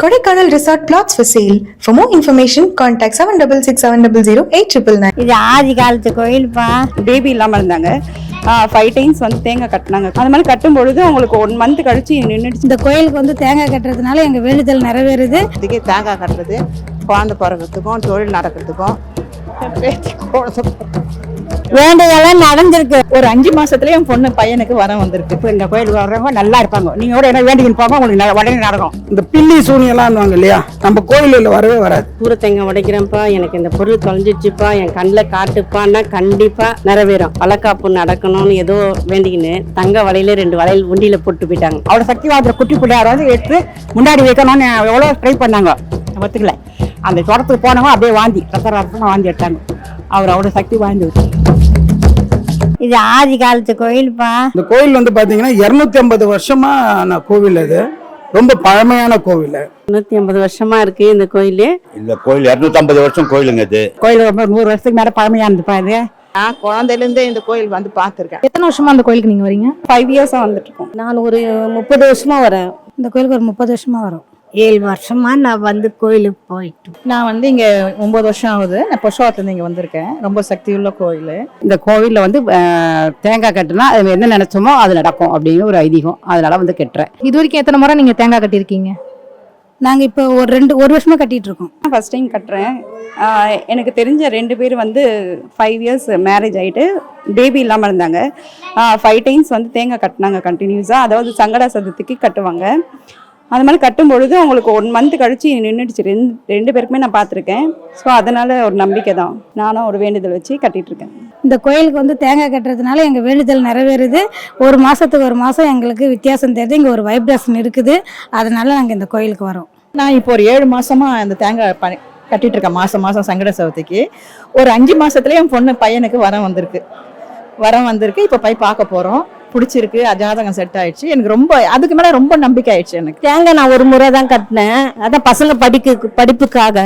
Kodaikanal Resort Plots for sale. For more information, contact 766700 இது ஆதி காலத்து கோயில்ப்பா பேபி இல்லாமல் இருந்தாங்க. ஃபைவ் டைம்ஸ் வந்து தேங்காய் கட்டினாங்க. அந்த மாதிரி கட்டும் பொழுது அவங்களுக்கு ஒன் மந்த் கழிச்சு நின்றுடுச்சு இந்த கோயிலுக்கு வந்து தேங்காய் கட்டுறதுனால எங்கள் வேண்டுதல் நிறைவேறுது. இதுக்கே தேங்காய் கட்டுறது குழந்தை பிறக்கிறதுக்கும் தொழில் நடக்கிறதுக்கும் வேண்டுதெல்லாம் நடந்திருக்கு. ஒரு அஞ்சு மாசத்துலயே என் பொண்ணு பையனுக்கு வரம் வந்திருக்கு. இப்போ இந்த கோயிலுக்கு வர்றவங்க நல்லா இருப்பாங்க. நீங்க கூட என்ன வேண்டிக்கின்னு போங்க உங்களுக்கு உடனே நடக்கும். இந்த பில்லி சூனியெல்லாம் இல்லையா? நம்ம கோயிலில் வரவே வராது. பூரத்தங்க உடைக்கிறேன்ப்பா எனக்கு இந்த பொருள் தொலைஞ்சிச்சுப்பா என் கண்ணில் காட்டுப்பான்னா கண்டிப்பா நிறைவேறும். வளக்காப்பு நடக்கணும்னு ஏதோ வேண்டிக்கின்னு தங்க வலையில ரெண்டு வளையல் உண்டியில போட்டு போயிட்டாங்க. அவ்வளோ சக்தி வாய்ந்த குட்டி பிள்ளையார வந்து எடுத்து முன்னாடி வைக்கணும்னு எவ்வளோ ட்ரை பண்ணாங்க. ஒத்துக்கல. அந்த தோட்டத்துக்கு போனவங்க அப்படியே வாந்தி ரத்த ரத்தம் வாந்தி எடுத்தாங்க. அவர் அவ்வளோ சக்தி வாய்ந்தவர். இது ஆதி காலத்து கோயில்ப்பா. இந்த கோயில் வந்து பார்த்தீங்கன்னா இரநூத்தி ஐம்பது வருஷமான கோவில் இது ரொம்ப பழமையான கோவில். நூத்தி ஐம்பது வருஷமா இருக்கு இந்த கோயிலு. இந்த கோயில் இரநூத்தம்பது வருஷம் கோயிலுங்க இது. கோயில் ரொம்ப நூறு வருஷத்துக்கு மேலே பழமையானதுப்பா இது. நான் குழந்தையிலேருந்தே இந்த கோயில் வந்து பார்த்துருக்கேன். எத்தனை வருஷமா அந்த கோயிலுக்கு நீங்க வரீங்க? ஃபைவ் இயர்ஸாக வந்துட்டு இருக்கோம். நான் ஒரு முப்பது வருஷமா வரேன். இந்த கோயிலுக்கு ஒரு முப்பது வருஷமா வரும். ஏழு வருஷமா நான் வந்து கோயிலுக்கு போயிட்டு. நான் வந்து இங்க ஒன்பது வருஷம் ஆகுது. நான் பொஷாத்துலேருந்து இங்க வந்திருக்கேன். ரொம்ப சக்தி உள்ள கோயில். இந்த கோவிலில் வந்து தேங்காய் கட்டுனா அது என்ன நினைச்சோமோ அது நடக்கும் அப்படின்னு ஒரு ஐதீகம். அதனால வந்து கட்டுறேன். இது வரைக்கும் எத்தனை முறை நீங்க தேங்காய் கட்டியிருக்கீங்க? நாங்கள் இப்போ ஒரு ரெண்டு ஒரு வருஷமா கட்டிட்டு இருக்கோம். ஃபர்ஸ்ட் டைம் கட்டுறேன். எனக்கு தெரிஞ்ச ரெண்டு பேர் வந்து ஃபைவ் இயர்ஸ் மேரேஜ் ஆகிட்டு பேபி இல்லாமல் இருந்தாங்க. ஃபைவ் டைம்ஸ் வந்து தேங்காய் கட்டினாங்க கண்டினியூஸாக அதாவது சங்கடா சதுர்த்திக்கு கட்டுவாங்க. அந்த மாதிரி கட்டும் பொழுது அவங்களுக்கு ஒன் மந்த் கழிச்சு நின்றுடுச்சு ரெண்டு ரெண்டு பேருக்குமே நான் பார்த்துருக்கேன். ஸோ அதனால ஒரு நம்பிக்கை தான். நானும் ஒரு வேண்டுதல் வச்சு கட்டிட்டு இருக்கேன் இந்த கோயிலுக்கு வந்து தேங்காய் கட்டுறதுனால எங்கள் வேண்டுதல் நிறைவேறுது. ஒரு மாதத்துக்கு ஒரு மாதம் எங்களுக்கு வித்தியாசம் தெரியுது. இங்கே ஒரு வைப்ரேஷன் இருக்குது. அதனால நாங்கள் இந்த கோயிலுக்கு வரோம். நான் இப்போ ஒரு ஏழு மாசமா இந்த தேங்காய் ப- கட்டிட்டு இருக்கேன் மாசம் மாசம் சங்கட சதுர்த்திக்கு. ஒரு அஞ்சு மாசத்துலயே என் பொண்ணு பையனுக்கு வரம் வந்திருக்கு. வரம் வந்திருக்கு. இப்போ போய் பார்க்க போறோம். பிடிச்சிருக்கு அஜாதகம் செட் ஆயிடுச்சு. எனக்கு ரொம்ப அதுக்கு மேல ரொம்ப நம்பிக்கை ஆயிடுச்சு எனக்கு. தேங்காய் நான் ஒரு முறை தான் கட்டினேன். அதான் பசங்க படிக்க படிப்புக்காக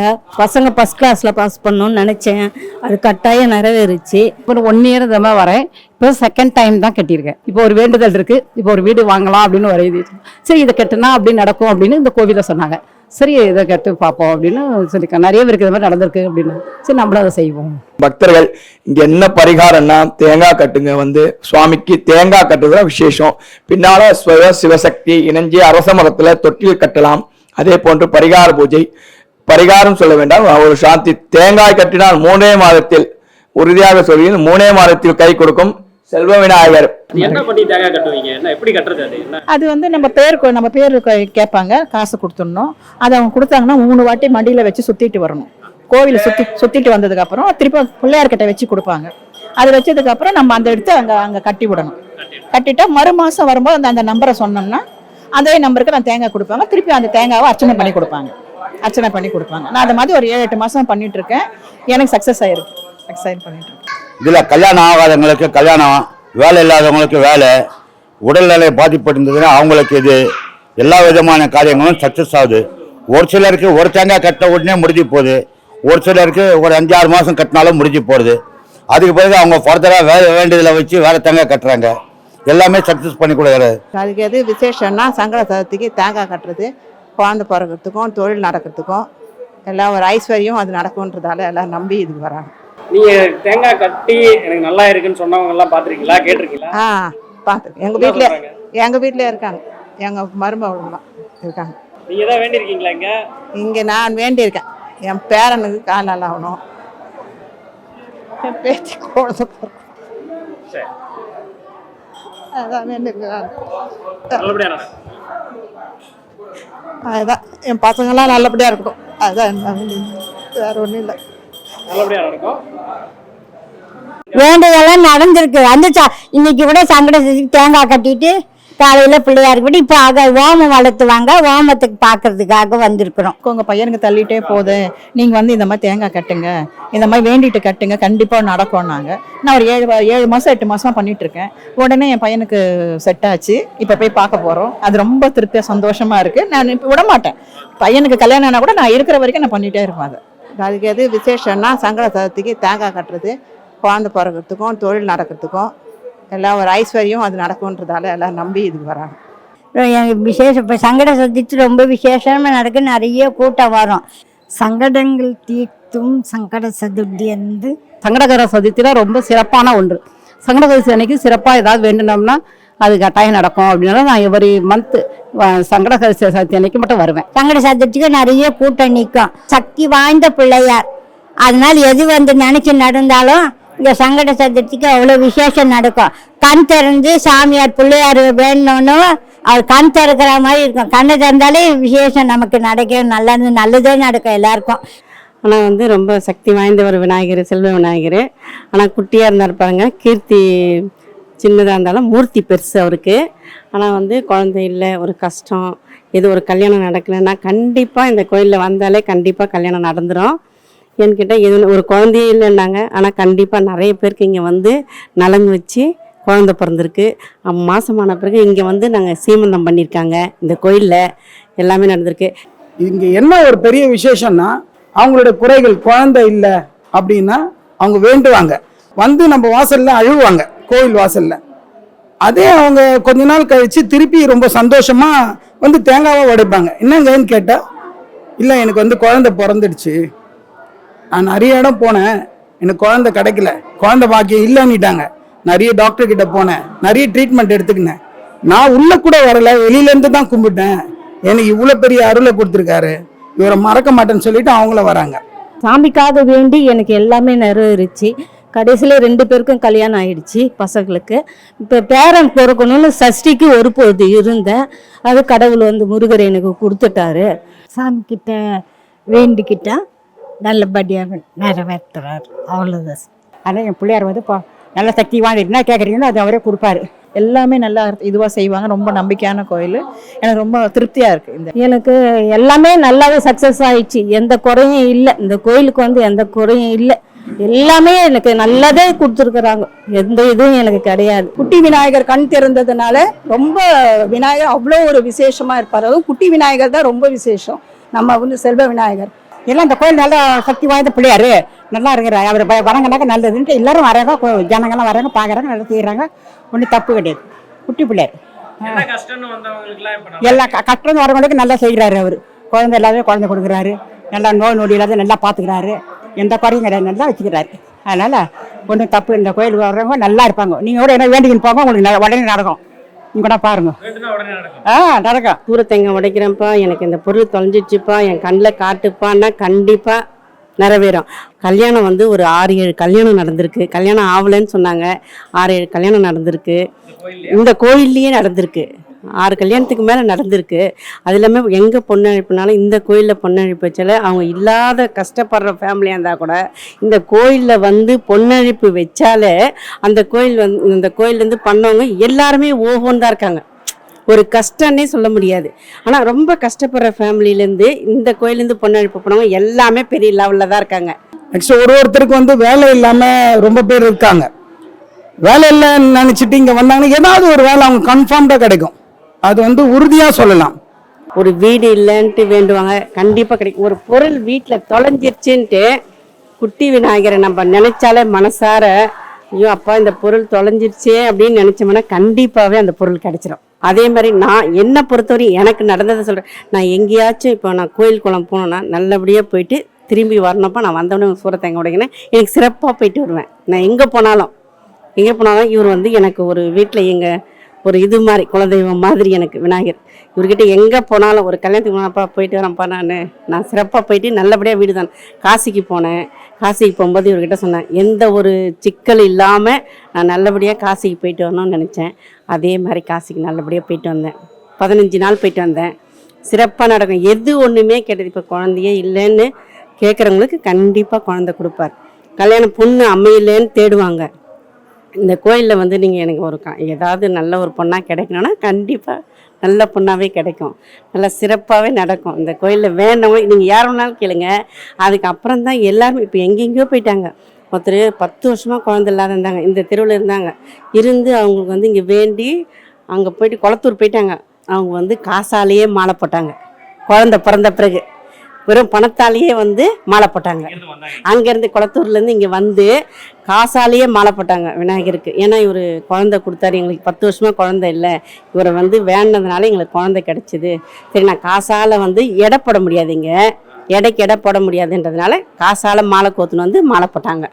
பசங்க ஃபர்ஸ்ட் கிளாஸ்ல பாஸ் பண்ணணும்னு நினைச்சேன். அது கட்டாயம் நிறைவேறுச்சு. இப்போ ஒன் இயர் மாதிரி வரேன். இப்போ செகண்ட் டைம் தான் கட்டியிருக்கேன். இப்போ ஒரு வேண்டுதல் இருக்கு. இப்போ ஒரு வீடு வாங்கலாம் அப்படின்னு ஒரு இது சரி இதை கட்டுனா அப்படி நடக்கும் அப்படின்னு இந்த கோவிலில் சொன்னாங்க. சரி இதை கேட்டு பார்ப்போம் அப்படின்னு சொல்லியிருக்கேன் நிறைய பேருக்கு இது மாதிரி நடந்திருக்கு அப்படின்னு. சரி நம்மளும் அதை செய்வோம். பக்தர்கள் இங்க என்ன பரிகாரம்னா தேங்காய் கட்டுங்க வந்து சுவாமிக்கு தேங்காய் கட்டுறதுல விசேஷம். பின்னால ஸ்வய சிவசக்தி இணைஞ்சி அரச மரத்துல தொட்டில் கட்டலாம். அதே போன்று பரிகார பூஜை. பரிகாரம் சொல்ல வேண்டாம் ஒரு சாந்தி. தேங்காய் கட்டினால் மூணே மாதத்தில் உறுதியாக சொல்லி மூணே மாதத்தில் கை கொடுக்கும். செல்வ விநாயகர். என்ன பண்ணி தேங்காய் கட்டுவீங்க? என்ன எப்படி கட்டுறது அது? வந்து நம்ம பேர் நம்ம பேர் கேட்பாங்க. காசு கொடுத்துடணும். அதை அவங்க கொடுத்தாங்கன்னா மூணு வாட்டி மடியில வச்சு சுத்திட்டு வரணும். கோவிலை சுத்தி சுத்திட்டு வந்ததுக்கு அப்புறம் திருப்பி பிள்ளையார்கிட்ட வச்சு கொடுப்பாங்க. அது வச்சதுக்கு அப்புறம் நம்ம அந்த எடுத்து அங்க அங்க கட்டி விடணும். கட்டிட்டா மறு மாசம் வரும்போது அந்த அந்த நம்பரை சொன்னோம்னா அதே நம்பருக்கு நான் தேங்காய் கொடுப்பாங்க. திருப்பி அந்த தேங்காவை அர்ச்சனை பண்ணி கொடுப்பாங்க. அர்ச்சனை பண்ணி கொடுப்பாங்க. நான் அது மாதிரி ஒரு ஏழு எட்டு மாசம் பண்ணிட்டு இருக்கேன். எனக்கு சக்சஸ் ஆயிருக்கு. சக்சஸ் ஆயிருக்கு பண்ணிட்டு இருக்கேன். இதில் கல்யாணம் ஆகாதவங்களுக்கு கல்யாணம் வேலை இல்லாதவங்களுக்கு வேலை உடல்நிலை பாதிப்பட்டிருந்ததுன்னா அவங்களுக்கு இது. எல்லா விதமான காரியங்களும் சக்சஸ் ஆகுது. ஒரு சிலருக்கு ஒரு தேங்காய் கட்ட உடனே முடிஞ்சு போகுது. ஒரு சிலருக்கு ஒரு அஞ்சாறு மாதம் கட்டினாலும் முடிஞ்சு போகுது அதுக்கு பிறகு அவங்க ஃபர்தராக வேலை வேண்டியதில் வச்சு வேறு தேங்காய் கட்டுறாங்க. எல்லாமே சக்ஸஸ் பண்ணி கொடுக்குறாரு. அதுக்கு எது விசேஷம்னா சங்கட சதுர்த்திக்கு தேங்காய் கட்டுறது குழந்தை பிறக்கிறதுக்கும் தொழில் நடக்கிறதுக்கும் எல்லாம் ஒரு ஐஸ்வர்யம் அது நடக்கும்ன்றதால எல்லாம் நம்பி இதுக்கு வராங்க. நீங்க தேங்காய் கட்டி எனக்கு நல்லா இருக்குன்னு சொன்னவங்க எல்லாம் பாத்திருக்கீங்களா? கேட்டிருக்கீங்களா? ஆ பார்த்துருக்கேன் எங்கள் என்ன வீட்டில்? எங்கள் வீட்டில் இருக்காங்க. எங்கள் மருமகள்லாம் இருக்காங்க. நீங்க தான் வேண்டியிருக்கீங்களா இங்க? இங்கே நான் வேண்டியிருக்கேன். என் பேரனுக்கு கால் நல்லா ஆகணும். என் பேத்தி குழந்தை பிறக்கணும். சரி. அதான் நல்லபடியா நடக்கும் அதுதான் என் பசங்களாம் நல்லபடியாக இருக்கணும் அதுதான் என்ன வேண்டியது. வேற ஒன்றும் இல்லை. நல்லபடியா நடக்கும். வேண்டுதெல்லாம் நடந்திருக்கு. வந்துச்சா? இன்னைக்கு கூட சங்கட தேங்காய் கட்டிட்டு காலையில பிள்ளையாருக்கு விட்டு இப்போ ஆக ஓமம் வளர்த்துவாங்க. ஓமத்துக்கு பார்க்கறதுக்காக வந்திருக்கிறோம். உங்கள் பையனுக்கு தள்ளிட்டே போகுது. நீங்கள் வந்து இந்த மாதிரி தேங்காய் கட்டுங்க. இந்த மாதிரி வேண்டிட்டு கட்டுங்க. கண்டிப்பாக நடக்கும்னாங்க நான் ஒரு ஏழு ஏழு மாதம் எட்டு மாதமாக பண்ணிட்டு இருக்கேன். உடனே என் பையனுக்கு செட் ஆச்சு. இப்போ போய் பார்க்க போகிறோம் அது ரொம்ப திருப்தியாக சந்தோஷமாக இருக்குது நான் இப்போ விட மாட்டேன். பையனுக்கு கல்யாணம் ஆனால் கூட நான் இருக்கிற வரைக்கும் நான் பண்ணிகிட்டே இருப்பேன் அதை. அதுக்கு எது விசேஷம்னா சங்கட சதுர்த்திக்கு தேங்காய் கட்டுறது குழந்தை பிறக்கிறதுக்கும் தொழில் நடக்கிறதுக்கும் எல்லாம் ஒரு ஐஸ்வர்யம் அது நடக்கும்ன்றதால எல்லாம் நம்பி இதுக்கு வராங்க. எ- விசேஷம் இப்போ சங்கட சதுர்த்தி ரொம்ப விசேஷமாக நடக்கு நிறைய கூட்டம் வரும். சங்கடங்கள் தீர்த்தும் சங்கட சதுர்த்தி வந்து சங்கடகர சதுர்த்திலாம் ரொம்ப சிறப்பான ஒன்று. சங்கடகர அன்னைக்கு சிறப்பாக ஏதாவது வேண்டுனோம்னா அது கட்டாயம் நடக்கும் அப்படின்னால நான் எவரி மந்த்து சங்கடகர சதுர்த்தி அன்னைக்கு மட்டும் வருவேன். சங்கட சதுர்த்திக்கு நிறைய கூட்டம் நிற்கும். சக்தி வாய்ந்த பிள்ளையார். அதனால எது வந்து நினைச்சு நடந்தாலும் இந்த சங்கட சதுர்த்திக்கு அவ்வளோ விசேஷம் நடக்கும். கண் திறந்து சாமியார் பிள்ளையார் வேணும்னு அவர் கண் திறக்கிற மாதிரி இருக்கும். கண்ணை திறந்தாலே விசேஷம் நமக்கு நடக்கும் நல்லது நல்லதே நடக்கும் எல்லாருக்கும். ஆனால் வந்து ரொம்ப சக்தி வாய்ந்த ஒரு விநாயகர் செல்வ விநாயகர். ஆனால் குட்டியாக இருந்தார் பாருங்க கீர்த்தி சின்னதாக இருந்தாலும் மூர்த்தி பெருசு அவருக்கு. ஆனால் வந்து குழந்தை இல்லை ஒரு கஷ்டம் எது ஒரு கல்யாணம் நடக்கலைன்னா கண்டிப்பாக இந்த கோயிலில் வந்தாலே கண்டிப்பாக கல்யாணம் நடந்துடும் என்கிட்ட எது ஒரு குழந்தையே இல்லைன்னாங்க. ஆனால் கண்டிப்பாக நிறைய பேருக்கு இங்கே வந்து நலங்கு வச்சு குழந்த பிறந்திருக்கு. மாதமான பிறகு இங்கே வந்து நாங்கள் சீமந்தம் பண்ணியிருக்காங்க. இந்த கோயிலில் எல்லாமே நடந்திருக்கு. இங்கே என்ன ஒரு பெரிய விசேஷம்னா அவங்களோட குறைகள் குழந்தை இல்லை அப்படின்னா அவங்க வேண்டுவாங்க. வந்து நம்ம வாசலில் அழுவாங்க. கோவில் வாசலில். அதே அவங்க கொஞ்ச நாள் கழிச்சு திருப்பி ரொம்ப சந்தோஷமாக வந்து தேங்காவாக உடைப்பாங்க என்னங்கன்னு கேட்டால் இல்லை எனக்கு வந்து குழந்தை பிறந்துடுச்சு. நான் நிறைய இடம் போனேன். எனக்கு குழந்தை கிடைக்கல. குழந்தை பாக்கியம் இல்லைன்னுட்டாங்க. நிறைய டாக்டர் கிட்ட போனேன். நிறைய ட்ரீட்மெண்ட் எடுத்துக்கினேன். நான் உள்ள கூட வரல. வெளியிலேருந்து தான் கும்பிட்டேன். எனக்கு இவ்வளோ பெரிய அருளை கொடுத்துருக்காரு. இவரை மறக்க மாட்டேன்னு சொல்லிட்டு அவங்கள வராங்க. சாமிக்காக வேண்டி எனக்கு எல்லாமே நிறைவேறிச்சு. கடைசியில் ரெண்டு பேருக்கும் கல்யாணம் ஆயிடுச்சு பசங்களுக்கு. இப்போ பேரன் பிறக்கணும்னு சஷ்டிக்கு ஒரு பொழுது இருந்தேன். அது கடவுள் வந்து முருகர் எனக்கு கொடுத்துட்டாரு. சாமி கிட்ட வேண்டிக்கிட்டா நல்லபடியாக நிறைவேற்றுறார். அவ்வளோதான் ஆனால் என் பிள்ளையார் வந்து இப்போ நல்ல சக்தி வாய்ந்த என்ன கேட்குறீங்களோ அது அவரே கொடுப்பாரு. எல்லாமே நல்லா இதுவாக செய்வாங்க. ரொம்ப நம்பிக்கையான கோயில். எனக்கு ரொம்ப திருப்தியாக இருக்குது இந்த எனக்கு எல்லாமே நல்லாவே சக்ஸஸ் ஆயிடுச்சு. எந்த குறையும் இல்லை. இந்த கோயிலுக்கு வந்து எந்த குறையும் இல்லை. எல்லாமே எனக்கு நல்லதே கொடுத்துருக்குறாங்க. எந்த இதுவும் எனக்கு கிடையாது. குட்டி விநாயகர் கண் திறந்ததுனால ரொம்ப விநாயகர் அவ்வளோ ஒரு விசேஷமாக இருப்பார். அதுவும் குட்டி விநாயகர் தான் ரொம்ப விசேஷம். நம்ம வந்து செல்வ விநாயகர். எல்லாம் இந்த கோயில் நல்ல சக்தி வாய்ந்த பிள்ளையாரு. நல்லா இருக்கிறார். அவர் வரங்கனாக்க நல்லதுன்ட்டு எல்லாரும் வராங்க. கோ- ஜனங்கள்லாம் வராங்க பார்க்குறாங்க நல்லா செய்கிறாங்க ஒன்றும் தப்பு கிடையாது. குட்டி பிள்ளையார் என்ன கஷ்டம்னு வந்தவங்களுக்குலாம் இப்ப நல்லா எல்லா க- கஷ்டம் வரவங்களுக்கு நல்லா செய்கிறாரு அவர். குழந்தை எல்லாமே குழந்தை கொடுக்குறாரு. நல்லா நோய் நொடி இல்லாத நல்லா பார்த்துக்கிறாரு எந்த குறையும் கிடையாது. நல்லா வச்சுக்கிறாரு. அதனால் ஒன்றும் தப்பு இந்த கோயிலுக்கு வர்றவங்க நல்லா இருப்பாங்க. நீங்கள் கூட என்ன வேண்டிக்கின்னு போங்க உங்களுக்கு ந- உடனே நடக்கும். நீங்கள் கூட பாருங்க. வேண்டுனா உடனே நடக்கும். ஆ நடக்கும். தூரத்தெங்க உடைக்கிறேன்ப்பா எனக்கு இந்த பொருள் தொலைஞ்சிடுச்சுப்பா என் கண்ணில் காட்டுப்பான்னா கண்டிப்பாக நிறைவேறும். கல்யாணம் வந்து ஒரு ஆறு ஏழு கல்யாணம் நடந்திருக்கு. கல்யாணம் ஆகலைன்னு சொன்னாங்க. ஆறு ஏழு கல்யாணம் நடந்திருக்கு. இந்த கோயில்லையே நடந்திருக்கு. ஆறு கல்யாணத்துக்கு மேலே நடந்திருக்கு. அது இல்லாமல் எங்கே பொண்ணு அழைப்புனாலும் இந்த கோயிலில் பொண்ணு அழைப்பு வச்சால. அவங்க இல்லாத கஷ்டப்படுற ஃபேமிலியாக இருந்தால் கூட இந்த கோயிலில் வந்து பொண்ணழைப்பு வச்சாலே அந்த கோயில் வந்து இந்த கோயிலேருந்து பண்ணவங்க எல்லாருமே ஓஹோன்னு தான் இருக்காங்க. ஒரு கஷ்டன்னே சொல்ல முடியாது. ஆனால் ரொம்ப கஷ்டப்படுற ஃபேமிலியிலேருந்து இந்த கோயிலேருந்து பொண்ணழைப்பு போனவங்க எல்லாமே பெரிய லெவலில் தான் இருக்காங்க. நெக்ஸ்ட் ஒரு ஒருத்தருக்கு வந்து வேலை இல்லாமல் ரொம்ப பேர் இருக்காங்க. வேலை இல்லைன்னு நினச்சிட்டு இங்கே வந்தாங்கன்னா ஏதாவது ஒரு வேலை அவங்க கன்ஃபார்ம்டாக கிடைக்கும். அது வந்து உறுதியா சொல்லலாம். ஒரு வீடு இல்லைன்ட்டு வேண்டுவாங்க. கண்டிப்பாக கிடைக்கும் ஒரு பொருள் வீட்டில் தொலைஞ்சிருச்சுன்ட்டு குட்டி விநாயகரை நம்ம நினைச்சாலே மனசார ஐயோ அப்பா இந்த பொருள் தொலைஞ்சிருச்சே அப்படின்னு நினைச்சோம்னா கண்டிப்பாகவே அந்த பொருள் கிடைச்சிடும் அதே மாதிரி நான் என்னை பொறுத்தவரை எனக்கு நடந்ததை சொல்கிறேன் நான் எங்கேயாச்சும் இப்போ நான் கோயில் குளம் போனேன்னா நல்லபடியாக போயிட்டு திரும்பி வரணும்ப்பா. நான் வந்தவொடனே சூரத்தேங்க உடைக்கினேன் எனக்கு சிறப்பாக போயிட்டு வருவேன். நான் எங்கே போனாலும் எங்கே போனாலும் இவர் வந்து எனக்கு ஒரு வீட்டில் எங்கள் ஒரு இது மாதிரி குலதெய்வம் மாதிரி எனக்கு விநாயகர். இவர்கிட்ட எங்கே போனாலும் ஒரு கல்யாணத்துக்கு போனாப்பா போயிட்டு வரேன்ப்பா நான். நான் சிறப்பாக போயிட்டு நல்லபடியாக வீடு தான். காசிக்கு போனேன். காசிக்கு போகும்போது இவர்கிட்ட சொன்னேன் எந்த ஒரு சிக்கல் இல்லாமல் நான் நல்லபடியாக காசிக்கு போயிட்டு வரணும்னு நினச்சேன். அதே மாதிரி காசிக்கு நல்லபடியாக போயிட்டு வந்தேன். பதினஞ்சு நாள் போயிட்டு வந்தேன். சிறப்பாக நடக்கும். எது ஒன்றுமே கிடையாது இப்போ குழந்தையே இல்லைன்னு கேட்குறவங்களுக்கு கண்டிப்பாக குழந்தை கொடுப்பார். கல்யாணம் பொண்ணு அமையலேன்னு தேடுவாங்க. இந்த கோயிலில் வந்து நீங்கள் எனக்கு ஒரு ஏதாவது நல்ல ஒரு பொண்ணாக கிடைக்கணும்னா கண்டிப்பாக நல்ல பொண்ணாகவே கிடைக்கும். நல்லா சிறப்பாகவே நடக்கும். இந்த கோயிலில் வேண்டவங்க நீங்கள் யார் வேணாலும் கேளுங்க. அதுக்கப்புறம் தான் எல்லாருமே இப்போ எங்கெங்கேயோ போயிட்டாங்க. ஒருத்தர் பத்து வருஷமாக குழந்தை இல்லாத இருந்தாங்க. இந்த தெருவில் இருந்தாங்க. இருந்து அவங்களுக்கு வந்து இங்கே வேண்டி அங்கே போயிட்டு குளத்தூர் போயிட்டாங்க. அவங்க வந்து காசாலேயே மாலை போட்டாங்க. குழந்த பிறந்த பிறகு. வெறும் பணத்தாலேயே வந்து மாலை போட்டாங்க. அங்கேருந்து குளத்தூர்லேருந்து இங்கே வந்து காசாலேயே மாலை போட்டாங்க விநாயகருக்கு. ஏன்னா இவர் குழந்தை கொடுத்தாரு. எங்களுக்கு பத்து வருஷமாக குழந்தை இல்லை. இவரை வந்து வேண்டதுனால எங்களுக்கு குழந்தை கிடச்சிது. சரி நான் காசால் வந்து எடை போட முடியாதுங்க எடைக்கு எடை போட முடியாதுன்றதுனால காசால் மாலை கோத்துன்னு வந்து மாலை போட்டாங்க.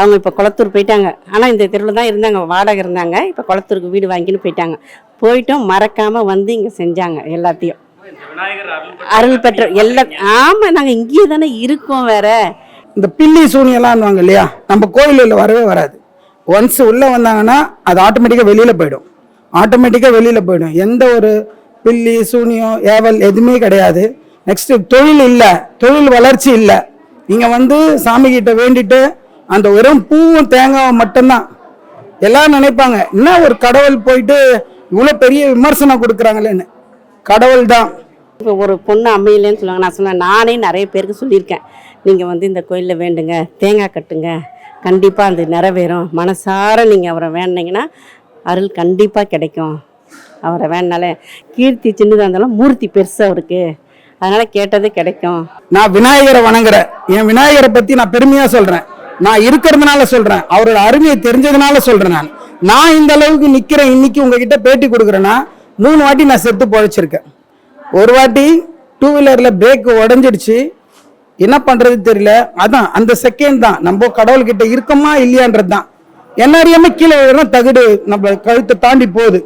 அவங்க இப்போ குளத்தூர் போயிட்டாங்க. ஆனால் இந்த தெருவில் தான் இருந்தாங்க. வாடகை இருந்தாங்க. இப்போ குளத்தூருக்கு வீடு வாங்கின்னு போயிட்டாங்க. போயிட்டும். மறக்காமல் வந்து இங்கே செஞ்சாங்க எல்லாத்தையும். அருள் பெற்ற எல்லா ஆமாம் நாங்கள் இங்கேயே தானே இருக்கோம் வேற. இந்த பில்லி சூனியெல்லாம் இல்லையா? நம்ம கோயிலில் வரவே வராது. ஒன்ஸ் உள்ளே வந்தாங்கன்னா அது ஆட்டோமேட்டிக்காக வெளியில் போயிடும். ஆட்டோமேட்டிக்காக வெளியில் போயிடும். எந்த ஒரு பில்லி சூனியம் ஏவல் எதுவுமே கிடையாது. நெக்ஸ்ட்டு தொழில் இல்லை. தொழில் வளர்ச்சி இல்லை. நீங்கள் வந்து சாமிக்கிட்ட வேண்டிட்டு அந்த வெறும் பூவும் தேங்காவும் மட்டும்தான். எல்லாரும் நினைப்பாங்க என்ன ஒரு கடவுள் போயிட்டு இவ்வளோ பெரிய விமர்சனம் கொடுக்குறாங்களேன்னு. கடவுள் தான் இப்போ ஒரு பொண்ணு அமையலன்னு சொல்லுவாங்க. நான் சொன்னேன் நானே நிறைய பேருக்கு சொல்லியிருக்கேன். நீங்கள் வந்து இந்த கோயிலில் வேண்டுங்க தேங்காய் கட்டுங்க கண்டிப்பாக அது நிறைவேறும். மனசார நீங்கள் அவரை வேண்டினீங்கன்னா அருள் கண்டிப்பாக கிடைக்கும். அவரை வேணாலே கீர்த்தி சின்னதாக இருந்தாலும் மூர்த்தி பெருசு அவருக்கு அதனால் கேட்டது கிடைக்கும். நான் விநாயகரை வணங்குறேன். என் விநாயகரை பத்தி நான் பெருமையா சொல்றேன். நான் இருக்கிறதுனால சொல்றேன். அவரோட அருமையை தெரிஞ்சதுனால சொல்றேன் நான். நான் இந்த அளவுக்கு நிக்கிறேன். இன்னைக்கு உங்ககிட்ட பேட்டி கொடுக்குறேன்னா மூணு வாட்டி நான் செத்து பொழைச்சிருக்கேன். ஒரு வாட்டி டூ வீலரில் பிரேக் உடஞ்சிடுச்சு. என்ன பண்ணுறது தெரியல. அதான் அந்த செகண்ட் தான். நம்ம கடவுள்கிட்ட இருக்கமா இல்லையான்றது தான். என்ன அறியாம கீழே விழுறோம் தகுடு நம்ம கழுத்தை தாண்டி போகுது.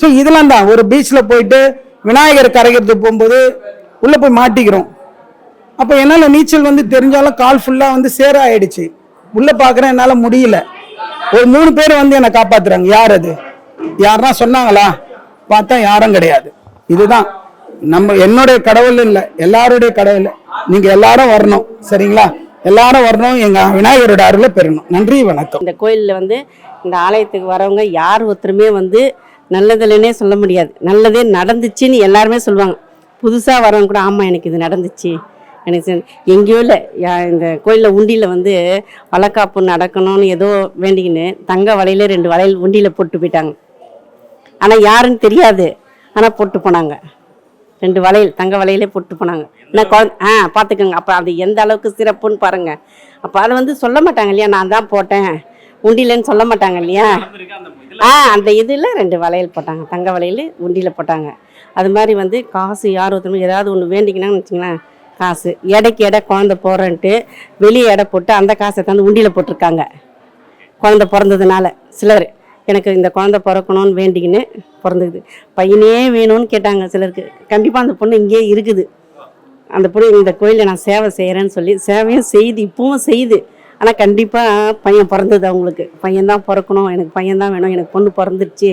ஸோ இதெல்லாம் தான். ஒரு பீச்சில் போயிட்டு விநாயகர் கரைக்கிறதுக்கு போகும்போது உள்ளே போய் மாட்டிக்கிறோம். அப்போ என்னால் நீச்சல் வந்து தெரிஞ்சாலும் கால் ஃபுல்லாக வந்து சேர ஆயிடுச்சு உள்ளே பார்க்குறேன் என்னால் முடியல. ஒரு மூணு பேர் வந்து என்னை காப்பாத்துறாங்க. யார் அது? யாருன்னா சொன்னாங்களா? பார்த்தா யாரும் கிடையாது. இதுதான். நம்ம என்னுடைய கடவுள் இல்லை எல்லாருடைய கடவுள். நீங்க எல்லாரும் வரணும் சரிங்களா? எல்லாரும் வரணும் எங்க விநாயகரோட அருளை பெறணும். நன்றி வணக்கம். இந்த கோயிலில் வந்து இந்த ஆலயத்துக்கு வரவங்க யார் ஒருத்தருமே வந்து நல்லதில்லைன்னே சொல்ல முடியாது. நல்லதே நடந்துச்சுன்னு எல்லாருமே சொல்லுவாங்க. புதுசாக வரவங்க கூட ஆமாம் எனக்கு இது நடந்துச்சு. எனக்கு எங்கேயோ இல்லை. இந்த கோயிலில் உண்டியில் வந்து வளக்காப்பு நடக்கணும்னு ஏதோ வேண்டிக்கின்னு தங்க வலையில ரெண்டு வளையல் உண்டியில் போட்டு போயிட்டாங்க. ஆனால் யாருன்னு தெரியாது. ஆனால் போட்டு போனாங்க. ரெண்டு வளையல் தங்க வளையலே போட்டு போனாங்க. நான் குழந்தை ஆ பார்த்துக்கோங்க அப்போ அது எந்த அளவுக்கு சிறப்புன்னு பாருங்க. அப்போ அதை வந்து சொல்ல மாட்டாங்க இல்லையா? நான் தான் போட்டேன். உண்டிலன்னு சொல்ல மாட்டாங்க இல்லையா? ஆ அந்த இதில் ரெண்டு வளையல் போட்டாங்க. தங்க வளையல் உண்டியில் போட்டாங்க. அது மாதிரி வந்து காசு யார் ஒருத்தரும் ஏதாவது ஒன்று வேண்டிக்கினாங்கன்னு வச்சுங்களேன் காசு. எடைக்கு எடை குழந்தை போகிறேன்ட்டு வெளியே எடை போட்டு அந்த காசை தந்து உண்டியில் போட்டிருக்காங்க. குழந்தை பிறந்ததுனால. சிலர். எனக்கு இந்த குழந்தை பிறக்கணும்னு வேண்டிக்கின்னு பிறந்துக்குது. பையனே வேணும்னு கேட்டாங்க சிலருக்கு. கண்டிப்பாக அந்த பொண்ணு இங்கேயே இருக்குது. அந்த பொண்ணு இந்த கோயிலில் நான் சேவை செய்கிறேன்னு சொல்லி சேவையும் செய்து இப்பவும் செய்யுது ஆனால் கண்டிப்பாக பையன் பிறந்தது அவங்களுக்கு. பையன்தான் பிறக்கணும் எனக்கு பையன்தான் வேணும் எனக்கு பொண்ணு பிறந்துருச்சு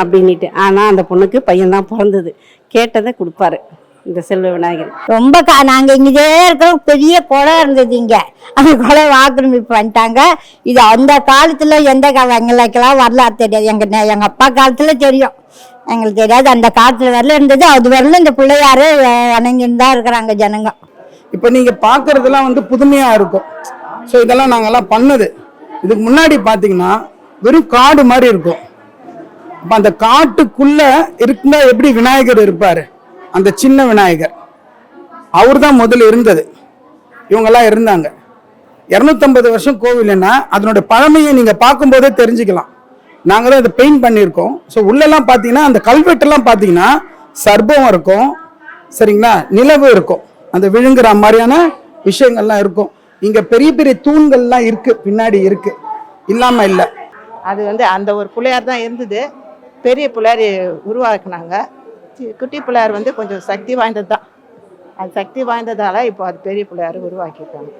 அப்படின்ட்டு ஆனால் அந்த பொண்ணுக்கு பையன்தான் பிறந்தது. கேட்டதை கொடுப்பாரு. இந்த செல்வ விநாயகர். ரொம்ப கா நாங்கள் இங்கே இருக்கிறோம். பெரிய குளம் இருந்தது இங்கே. அந்த குளம் ஆக்கிரமிப்பு பண்ணிட்டாங்க இது அந்த காலத்தில் எந்த கா எங்களுக்கெல்லாம் வரலாறு தெரியாது. எங்கள் எங்கள் அப்பா காலத்தில் தெரியும். எங்களுக்கு தெரியாது. அந்த காலத்தில் வரல இருந்தது. அது வரல இந்த பிள்ளையாரு வணங்கின்னு தான் இருக்கிறாங்க ஜனங்க. இப்போ நீங்க பார்க்கறதெல்லாம் வந்து புதுமையா இருக்கும். ஸோ இதெல்லாம் நாங்கெல்லாம் பண்ணது. இதுக்கு முன்னாடி பார்த்தீங்கன்னா வெறும் காடு மாதிரி இருக்கும். அப்போ அந்த காட்டுக்குள்ள இருந்தா எப்படி விநாயகர் இருப்பாரு? அந்த சின்ன விநாயகர். அவர் தான் முதல்ல இருந்தது. இவங்கெல்லாம் இருந்தாங்க. இரநூத்தம்பது வருஷம் கோவில்னா அதனுடைய பழமையை நீங்கள் பார்க்கும்போதே தெரிஞ்சுக்கலாம். நாங்கள் தான் இதை பெயிண்ட் பண்ணியிருக்கோம். ஸோ உள்ளெல்லாம் பார்த்தீங்கன்னா அந்த கல்வெட்டெல்லாம் பார்த்தீங்கன்னா சர்பம் இருக்கும். சரிங்களா? நிலவு இருக்கும். அந்த விழுங்குற மாதிரியான விஷயங்கள்லாம் இருக்கும். இங்கே பெரிய பெரிய தூண்கள்லாம் இருக்கு. பின்னாடி இருக்கு. இல்லாமல் இல்லை. அது வந்து அந்த ஒரு பிள்ளையார் தான் இருந்தது. பெரிய பிள்ளையார் உருவாக்குனாங்க. குட்டி பிள்ளையார் வந்து கொஞ்சம் சக்தி வாய்ந்தது தான் அது சக்தி வாய்ந்ததால இப்போ அது பெரிய பிள்ளையார் உருவாக்கியிருக்காங்க.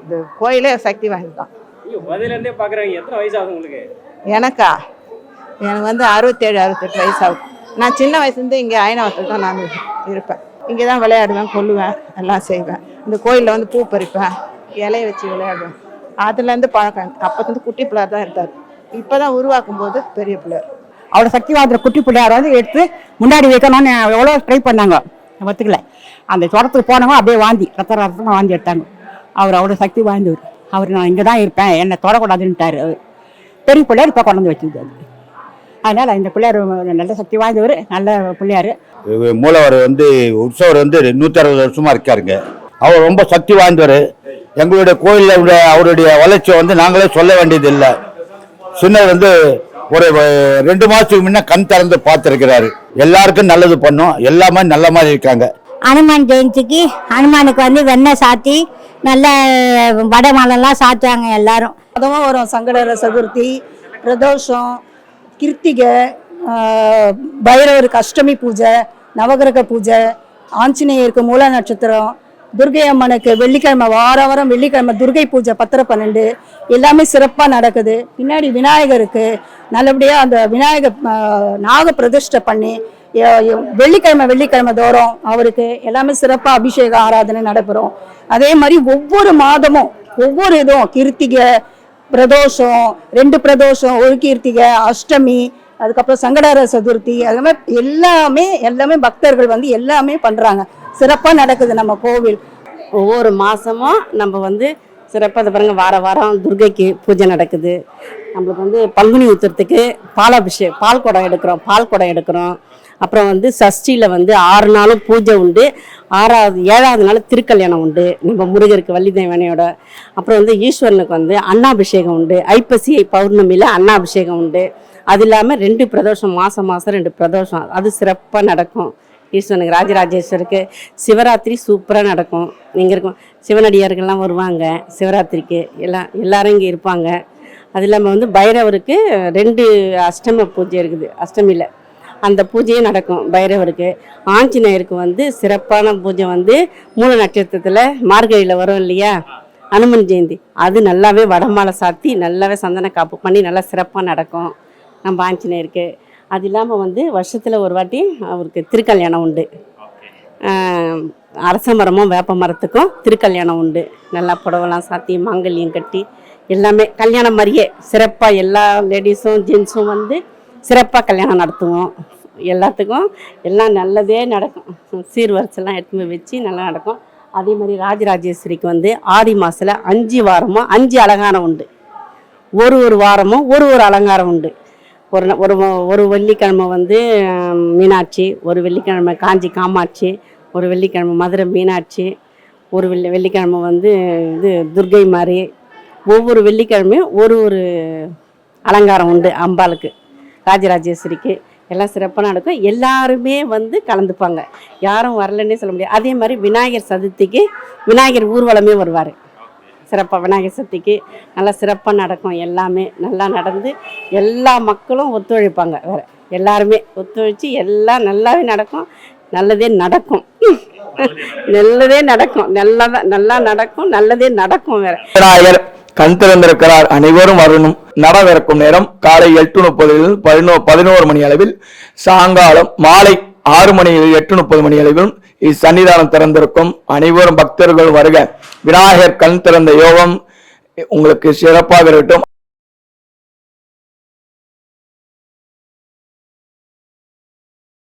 இந்த கோயிலே சக்தி வாய்ந்தது தான் எத்தனை வயசு ஆகுது உங்களுக்கு? எனக்கா? எனக்கு வந்து அறுபத்தேழு அறுபத்தெட்டு வயசு ஆகுது நான் சின்ன வயசுலேருந்து இங்கே அயனாவத்தில் தான் நான் இருப்பேன். இங்கே தான் விளையாடுவேன் கொல்லுவேன் எல்லாம் செய்வேன். இந்த கோயிலில் வந்து பூ பறிப்பேன் இலைய வச்சு விளையாடுவேன். அதுலேருந்து பழக்கம். அப்போது குட்டி பிள்ளையார் தான் இருந்தார். இப்போ தான் உருவாக்கும் போது பெரிய பிள்ளையார். அவரோட சக்தி வாய்ந்த குட்டி பிள்ளையார் வந்து எடுத்து முன்னாடி வைக்கணும்னு எவ்வளோ ட்ரை பண்ணாங்க. ஒத்துக்கல. அந்த தோட்டத்துக்கு போனவங்க அப்படியே வாந்தி ரத்த ரத்தமாக வாந்தி எடுத்தாங்க. அவர் அவ்வளோ சக்தி வாய்ந்தவர். அவர் நான் இங்கே தான் இருப்பேன் என்னை தொடக்கூடாதுன்ட்டார் அவர். பெரிய பிள்ளையார் இப்போ கொண்டு வந்து வச்சிருக்காரு. அதனால் இந்த பிள்ளையார் நல்ல சக்தி வாய்ந்தவர் நல்ல பிள்ளையார். மூலவர் வந்து உற்சவர் வந்து நூற்றி அறுபது வருஷமாக இருக்காருங்க. அவர் ரொம்ப சக்தி வாய்ந்தவர். எங்களுடைய கோயிலில் அவருடைய வளர்ச்சியை வந்து நாங்களே சொல்ல வேண்டியது இல்லை வந்து ஒரு ரெண்டு மாசத்துக்கு முன்ன கண் திறந்து பார்த்துருக்கிறாரு. எல்லாருக்கும் நல்லது பண்ணும். எல்லாமே நல்ல மாதிரி இருக்காங்க. ஹனுமான் ஜெயந்திக்கு ஹனுமானுக்கு வந்து வெண்ணெய் சாத்தி நல்ல வடை மாலைலாம் சாத்துவாங்க எல்லாரும். அதுவும் வரும் சங்கடர சதுர்த்தி பிரதோஷம் கிருத்திகை ஆஹ், பைரவருக்கு அஷ்டமி பூஜை நவகிரக பூஜை ஆஞ்சநேயருக்கு மூல நட்சத்திரம் துர்கை அம்மனுக்கு வெள்ளிக்கிழமை வார வாரம் வெள்ளிக்கிழமை துர்கை பூஜை பத்திர பன்னெண்டு. எல்லாமே சிறப்பாக நடக்குது. பின்னாடி விநாயகருக்கு நல்லபடியாக அந்த விநாயகர் நாக பிரதிஷ்டை பண்ணி வெள்ளிக்கிழமை வெள்ளிக்கிழமை தோறும் அவருக்கு எல்லாமே சிறப்பாக அபிஷேக ஆராதனை நடைபெறும். அதே மாதிரி ஒவ்வொரு மாதமும் ஒவ்வொரு இதுவும் கிருத்திகை பிரதோஷம் ரெண்டு பிரதோஷம் ஒரு கீர்த்திகை அஷ்டமி அதுக்கப்புறம் சங்கடார சதுர்த்தி அது மாதிரி எல்லாமே எல்லாமே பக்தர்கள் வந்து எல்லாமே பண்ணுறாங்க சிறப்பாக நடக்குது நம்ம கோவில். ஒவ்வொரு மாதமும் நம்ம வந்து சிறப்பாக அதை பாருங்க வார வாரம் துர்கைக்கு பூஜை நடக்குது. நம்மளுக்கு வந்து பங்குனி உத்திரத்துக்கு பாலாபிஷேகம் பால் குடம் எடுக்கிறோம் பால் குடம் எடுக்கிறோம். அப்புறம் வந்து சஷ்டியில் வந்து ஆறு நாளும் பூஜை உண்டு. ஆறாவது ஏழாவது நாள் திருக்கல்யாணம் உண்டு. நம்ம முருகருக்கு வள்ளிதேவனையோட. அப்புறம் வந்து ஈஸ்வரனுக்கு வந்து அன்னாபிஷேகம் உண்டு. ஐப்பசி பௌர்ணமியில் அன்னாபிஷேகம் உண்டு. அது இல்லாமல் ரெண்டு பிரதோஷம் மாதம் மாதம் ரெண்டு பிரதோஷம். அது சிறப்பாக நடக்கும். ஈஸ்வரனுக்கு ராஜராஜேஸ்வருக்கு சிவராத்திரி சூப்பராக நடக்கும். இங்கே இருக்கும் சிவனடியார்கள்லாம் வருவாங்க சிவராத்திரிக்கு. எல்லாம் எல்லாரும் இங்கே இருப்பாங்க. அது இல்லாமல் வந்து பைரவருக்கு ரெண்டு அஷ்டம பூஜை இருக்குது அஷ்டமியில். அந்த பூஜையும் நடக்கும் பைரவருக்கு. ஆஞ்சநேயருக்கு வந்து சிறப்பான பூஜை வந்து மூல நட்சத்திரத்தில் மார்கழியில் வரும் இல்லையா? அனுமன் ஜெயந்தி. அது நல்லாவே வடமாலை சாத்தி நல்லாவே சந்தன காப்பு பண்ணி நல்லா சிறப்பாக நடக்கும். நம்ம ஆஞ்சநேயருக்கு. அது இல்லாமல் வந்து வருஷத்தில் ஒரு வாட்டி அவருக்கு திருக்கல்யாணம் உண்டு. அரச மரமும் வேப்ப மரத்துக்கும் திருக்கல்யாணம் உண்டு. நல்லா புடவெல்லாம் சாத்தி மாங்கல்யம் கட்டி எல்லாமே கல்யாணம் மாதிரியே சிறப்பாக எல்லா லேடிஸும் ஜென்ஸும் வந்து சிறப்பாக கல்யாணம் நடத்துவோம். எல்லாத்துக்கும் எல்லாம் நல்லதே நடக்கும். சீர்வரிசெல்லாம் எடுத்து போய் வச்சு நல்லா நடக்கும். அதே மாதிரி ராஜராஜேஸ்வரிக்கு வந்து ஆடி மாதத்தில் அஞ்சு வாரமும் அஞ்சு அலங்காரம் உண்டு. ஒரு ஒரு வாரமும் ஒரு ஒரு அலங்காரம் உண்டு. ஒரு ஒரு ஒரு வெள்ளிக்கிழமை வந்து மீனாட்சி ஒரு வெள்ளிக்கிழமை காஞ்சி காமாட்சி ஒரு வெள்ளிக்கிழமை மதுரை மீனாட்சி ஒரு வெள்ளி வெள்ளிக்கிழமை வந்து இது துர்கை மாதிரி ஒவ்வொரு வெள்ளிக்கிழமையும் ஒரு ஒரு அலங்காரம் உண்டு அம்பாளுக்கு ராஜராஜேஸ்வரிக்கு. எல்லாம் சிறப்பாக நடக்கும். எல்லாருமே வந்து கலந்துப்பாங்க. யாரும் வரலன்னே சொல்ல முடியாது. அதே மாதிரி விநாயகர் சதுர்த்திக்கு விநாயகர் ஊர்வலமே வருவார். சிறப்பாக விநாயகர் சக்திக்கு நல்லா சிறப்பாக நடக்கும் எல்லாமே. நல்லா நடந்து எல்லா மக்களும் ஒத்துழைப்பாங்க வேறு. எல்லாருமே ஒத்துழைச்சு எல்லாம் நல்லாவே நடக்கும். நல்லதே நடக்கும். நல்லதே நடக்கும். நல்லா நல்லா நடக்கும் நல்லதே நடக்கும் வேற. விநாயகர் கண் திறந்திருக்கிறார் அனைவரும் வரணும் நடவிறக்கும் நேரம் காலை எட்டு முப்பதிலிருந்து பதினோ பதினோரு மணி அளவில் சாயங்காலம் மாலை ஆறு மணி எட்டு முப்பது மணி அளவிலும் இச்சன்னிதானம் திறந்திருக்கும். அனைவரும் பக்தர்கள் வருக. விநாயகர் கண் திறந்த யோகம் உங்களுக்கு சிறப்பாக இருக்கட்டும்.